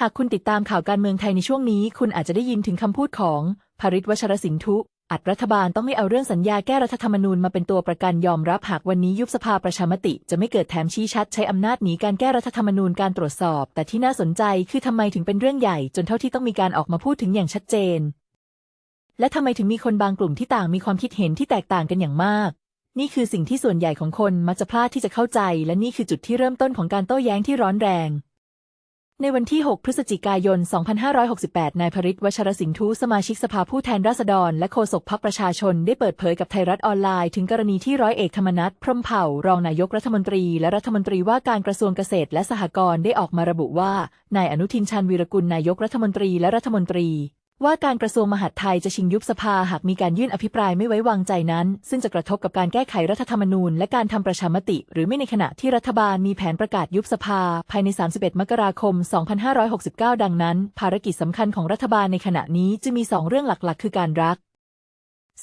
หากคุณติดตามข่าวการเมืองไทยในช่วงนี้ คุณอาจจะได้ยินถึงคำพูดของภริษวชรสินทุ อัดรัฐบาลต้องไม่เอาเรื่องสัญญาแก้รัฐธรรมนูญมาเป็นตัวประกันยอมรับหากวันนี้ยุบสภาประชามติ จะไม่เกิดแถมชี้ชัด ใช้อำนาจหนีการแก้รัฐธรรมนูญการตรวจสอบ แต่ที่น่าสนใจคือทำไมถึงเป็นเรื่องใหญ่ จนเท่าที่ต้องมีการออกมาพูดถึงอย่างชัดเจน และทำไมถึงมีคนบางกลุ่มที่ต่างมีความคิดเห็นที่แตกต่างกันอย่างมากนี่คือสิ่งที่ส่วนใหญ่ของคนมักจะพลาดที่จะเข้าใจ และนี่คือจุดที่เริ่มต้นของการโต้แย้งที่ร้อนแรง ในวันที่ 6 พฤศจิกายน 2568 นายพริศวชรสิงห์ทูสมาชิกสภาผู้แทนราษฎร และโฆษกพรรคประชาชน ได้เปิดเผยกับไทยรัฐออนไลน์ ถึงกรณีที่ร้อยเอกธรรมนัฐพรมเผ่า รองนายกรัฐมนตรี และรัฐมนตรีว่าการกระทรวงเกษตรและสหกรณ์ได้ออกมาระบุว่า นายอนุทินชาญวีรกุลนายกรัฐมนตรีและรัฐมนตรี ว่าการกระทรวงมหาดไทยจะชิงยุบสภาหากมีการยื่นอภิปรายไม่ไว้วางใจนั้น ซึ่งจะกระทบกับการแก้ไขรัฐธรรมนูญ และการทำประชามติ หรือไม่ในขณะที่รัฐบาลมีแผนประกาศยุบสภา ภายใน 31 มกราคม 2569 ดังนั้น ภารกิจสำคัญของรัฐบาลในขณะนี้จะมีสองเรื่องหลักๆ คือการรัก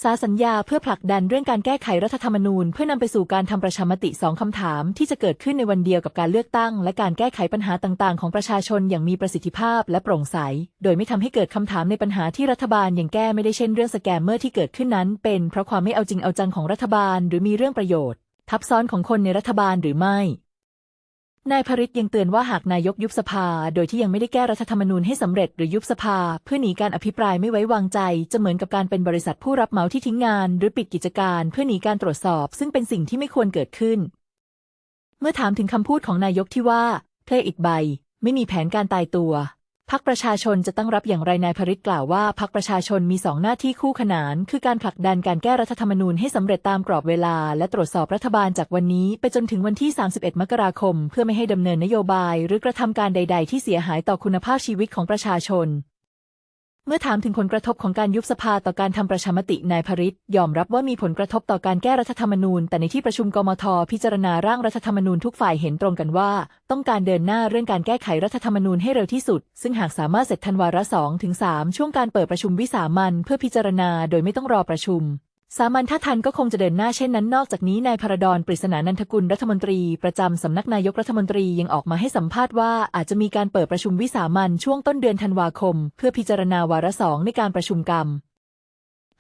ษาสัญญาเพื่อผลักดันเรื่องการแก้ไขรัฐธรรมนูญ เพื่อนำไปสู่การทำประชามติสองคำถาม ที่จะเกิดขึ้นในวันเดียวกับการเลือกตั้ง และการแก้ไขปัญหาต่างๆ ของประชาชนอย่างมีประสิทธิภาพและโปร่งใส โดยไม่ทำให้เกิดคำถามในปัญหาที่รัฐบาลยังแก้ไม่ได้เช่นเรื่องสแกมเมอร์ที่เกิดขึ้นนั้น เป็นเพราะความไม่เอาจริงเอาจังของรัฐบาล หรือมีเรื่องประโยชน์ ทับซ้อนของคนในรัฐบาลหรือไม่ นายพริตยังเตือนว่าหากนายกยุบสภา โดยที่ยังไม่ได้แก้รัฐธรรมนูญให้สำเร็จหรือยุบสภา เพื่อหนีการอภิปรายไม่ไว้วางใจ จะเหมือนกับการเป็นบริษัทผู้รับเหมาที่ทิ้งงาน หรือปิดกิจการ เพื่อหนีการตรวจสอบ ซึ่งเป็นสิ่งที่ไม่ควรเกิดขึ้น เมื่อถามถึงคำพูดของนายกที่ว่าเพลอีกใบไม่มีแผนการตายตัว พักประชาชนจะตั้งรับอย่างไรนายพริตกล่าวว่าพักประชาชนมีสองหน้าที่คู่ขนาน คือการผลักดันการแก้รัฐธรรมนูญให้สำเร็จตามกรอบเวลา และตรวจสอบรัฐบาลจากวันนี้ ไปจนถึงวันที่ 31 มกราคม เพื่อไม่ให้ดำเนินนโยบาย หรือกระทำการใด ๆ ที่เสียหายต่อคุณภาพชีวิตของประชาชน เมื่อถามถึงผลกระทบของการยุบสภาต่อการทำประชามตินายพริตยอมรับว่ามีผลกระทบต่อการแก้รัฐธรรมนูญ แต่ในที่ประชุมกมทพิจารณาร่างรัฐธรรมนูญทุกฝ่ายเห็นตรงกันว่า ต้องการเดินหน้าเรื่องการแก้ไขรัฐธรรมนูญให้เร็วที่สุด ซึ่งหากสามารถเสร็จทันวาระสองถึงสามช่วงการเปิดประชุมวิสามันเพื่อพิจารณาโดยไม่ต้องรอประชุม สามัญถ้าทันก็คงจะเดินหน้าเช่นนั้น นอกจากนี้นายพรดอนปริศนานันทกุลรัฐมนตรี ประจำสำนักนายกรัฐมนตรียังออกมาให้สัมภาษณ์ว่าอาจจะมีการเปิดประชุมวิสามันช่วงต้นเดือนธันวาคม เพื่อพิจารณาวาระสองในการประชุมกรรม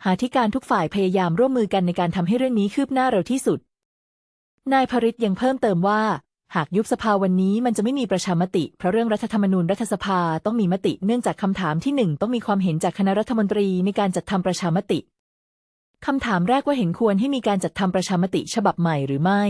หาที่การทุกฝ่ายพยายามร่วมมือกันในการทำให้เรื่องนี้คืบหน้าเร็วที่สุด นายพริตยังเพิ่มเติมว่า หากยุบสภาวันนี้มันจะไม่มีประชามติ เพราะเรื่องรัฐธรรมนูญรัฐสภาต้องมีมติเนื่องจากคำถามที่หนึ่งต้องมีความเห็นจากคณะรัฐมนตรีในการจัดทำประชามติ คำถามแรกว่าเห็นควรให้มีการจัดทำประชามติฉบับใหม่หรือไม่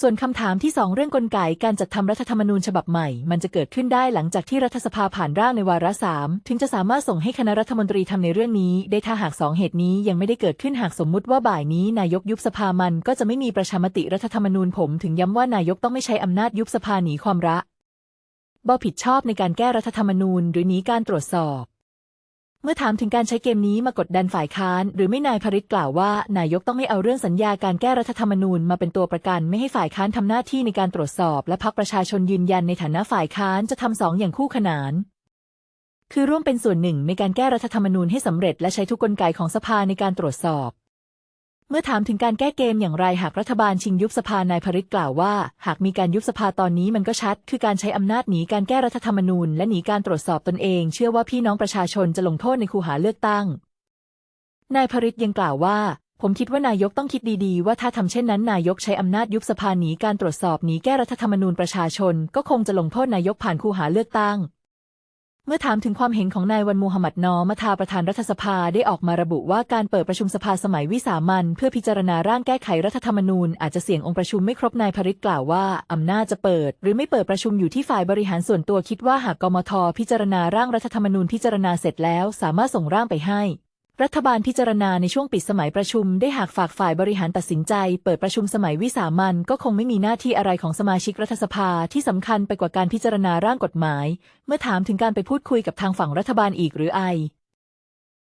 ส่วนคำถามที่สองเรื่องกลไกการจัดทำรัฐธรรมนูญฉบับใหม่ มันจะเกิดขึ้นได้หลังจากที่รัฐสภาผ่านร่างในวาระสามถึงจะสามารถส่งให้คณะรัฐมนตรีทำในเรื่องนี้ ได้ถ้าหากสองเหตุนี้ยังไม่ได้เกิดขึ้นหากสมมุติว่าบ่ายนี้นายกยุบสภามันก็จะไม่มีประชามติรัฐธรรมนูญผมถึงย้ำว่านายกต้องไม่ใช้อำนาจยุบสภาหนีความระบ่ผิดชอบในการแก้รัฐธรรมนูญหรือหนีการตรวจสอบ เมื่อถามถึงการใช้เกมนี้มากดดันฝ่ายค้าน หรือไม่นายพริตกล่าวว่า นายกต้องไม่เอาเรื่องสัญญาการแก้รัฐธรรมนูญมาเป็นตัวประกันไม่ให้ฝ่ายค้านทำหน้าที่ในการตรวจสอบ และพักประชาชนยืนยันในฐานะฝ่ายค้านจะทำสองอย่างคู่ขนาน คือร่วมเป็นส่วนหนึ่งในการแก้รัฐธรรมนูญให้สำเร็จและใช้ทุกกลไกของสภาในการตรวจสอบ เมื่อถามถึงการแก้เกมอย่างไรหากรัฐบาลชิงยุบสภานายพริตกล่าวว่า หากมีการยุบสภาตอนนี้มันก็ชัด คือการใช้อำนาจหนีการแก้รัฐธรรมนูญ และหนีการตรวจสอบตนเอง เชื่อว่าพี่น้องประชาชนจะลงโทษในคูหาเลือกตั้ง นายพริตยังกล่าวว่า ผมคิดว่านายกต้องคิดดีๆ ว่าถ้าทำเช่นนั้นนายกใช้อำนาจยุบสภาหนีการตรวจสอบหนีแก้รัฐธรรมนูญประชาชน ก็คงจะลงโทษนายกผ่านคูหาเลือกตั้ง เมื่อถามถึงความเห็นของนายวันมูฮัมหมัดนอมาทาประธานรัฐสภาได้ออกมาระบุว่าการเปิดประชุมสภาสมัยวิสามันเพื่อพิจารณาร่างแก้ไขรัฐธรรมนูญอาจจะเสี่ยงองค์ประชุมไม่ครบนายพริตกล่าวว่า อำนาจจะเปิด หรือไม่เปิดประชุมอยู่ที่ฝ่ายบริหารส่วนตัวคิดว่าหากกมทพิจารณาร่างรัฐธรรมนูญพิจารณาเสร็จแล้ว สามารถส่งร่างไปให้ รัฐบาลพิจารณาในช่วงปิดสมัยประชุม ได้หากฝากฝ่ายบริหารตัดสินใจ เปิดประชุมสมัยวิสามันก็คงไม่มีหน้าที่อะไรของสมาชิกรัฐสภาที่สำคัญไปกว่าการพิจารณาร่างกฎหมาย เมื่อถามถึงการไปพูดคุยกับทางฝั่งรัฐบาลอีกหรือไอ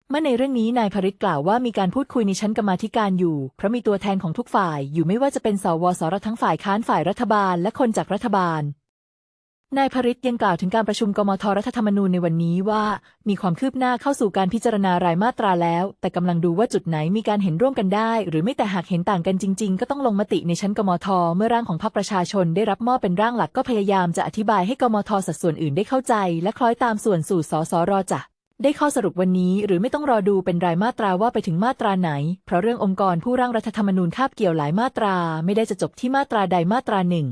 เมื่อในเรื่องนี้นายพริตกล่าวว่ามีการพูดคุยในชั้นกรรมาธิการอยู่ เพราะมีตัวแทนของทุกฝ่ายอยู่ไม่ว่าจะเป็นสวสรทั้งฝ่ายค้านฝ่ายรัฐบาลและคนจากรัฐบาล นายพริตยังกล่าวถึงการประชุมกมทรัฐธรรมนูญในวันนี้ว่า มีความคืบหน้าเข้าสู่การพิจารณารายมาตราแล้ว แต่กำลังดูว่าจุดไหนมีการเห็นร่วมกันได้ หรือไม่แต่หากเห็นต่างกันจริง ๆ ก็ต้องลงมติในชั้นกมทเมื่อร่างของพรรคประชาชนได้รับมอบเป็นร่างหลักก็พยายามจะอธิบายให้กมทสัดส่วนอื่นได้เข้าใจ และคล้อยตามส่วนสู่สสรจะได้ข้อสรุปวันนี้ หรือไม่ต้องรอดูเป็นรายมาตราว่าไปถึงมาตราไหน เพราะเรื่ององค์กรผู้ร่างรัฐธรรมนูญคาบเกี่ยวหลายมาตรา ไม่ได้จะจบที่มาตราใดมาตราหนึ่ง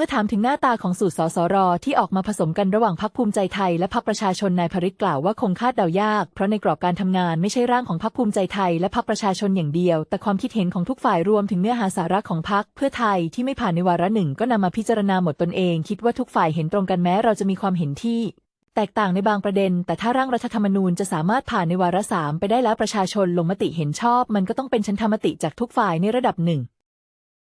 มื่อถามถึงหน้าตาของสูตรสสร ที่ออกมาผสมกันระหว่างพรรคภูมิใจไทยและพรรคประชาชนนายพริตกล่าวว่าคงคาดเดายาก เพราะในกรอบการทำงานไม่ใช่ร่างของพรรคภูมิใจไทยและพรรคประชาชนอย่างเดียว แต่ความคิดเห็นของทุกฝ่ายรวมถึงเนื้อหาสาระของพรรคเพื่อไทยที่ไม่ผ่านในวาระหนึ่งก็นำมาพิจารณาหมดตนเอง คิดว่าทุกฝ่ายเห็นตรงกันแม้เราจะมีความเห็นที่แตกต่างในบางประเด็น แต่ถ้าร่างรัฐธรรมนูญจะสามารถผ่านในวาระสามไปได้แล้วประชาชนลงมติเห็นชอบ มันก็ต้องเป็นชั้นธรรมติจากทุกฝ่ายในระดับหนึ่ง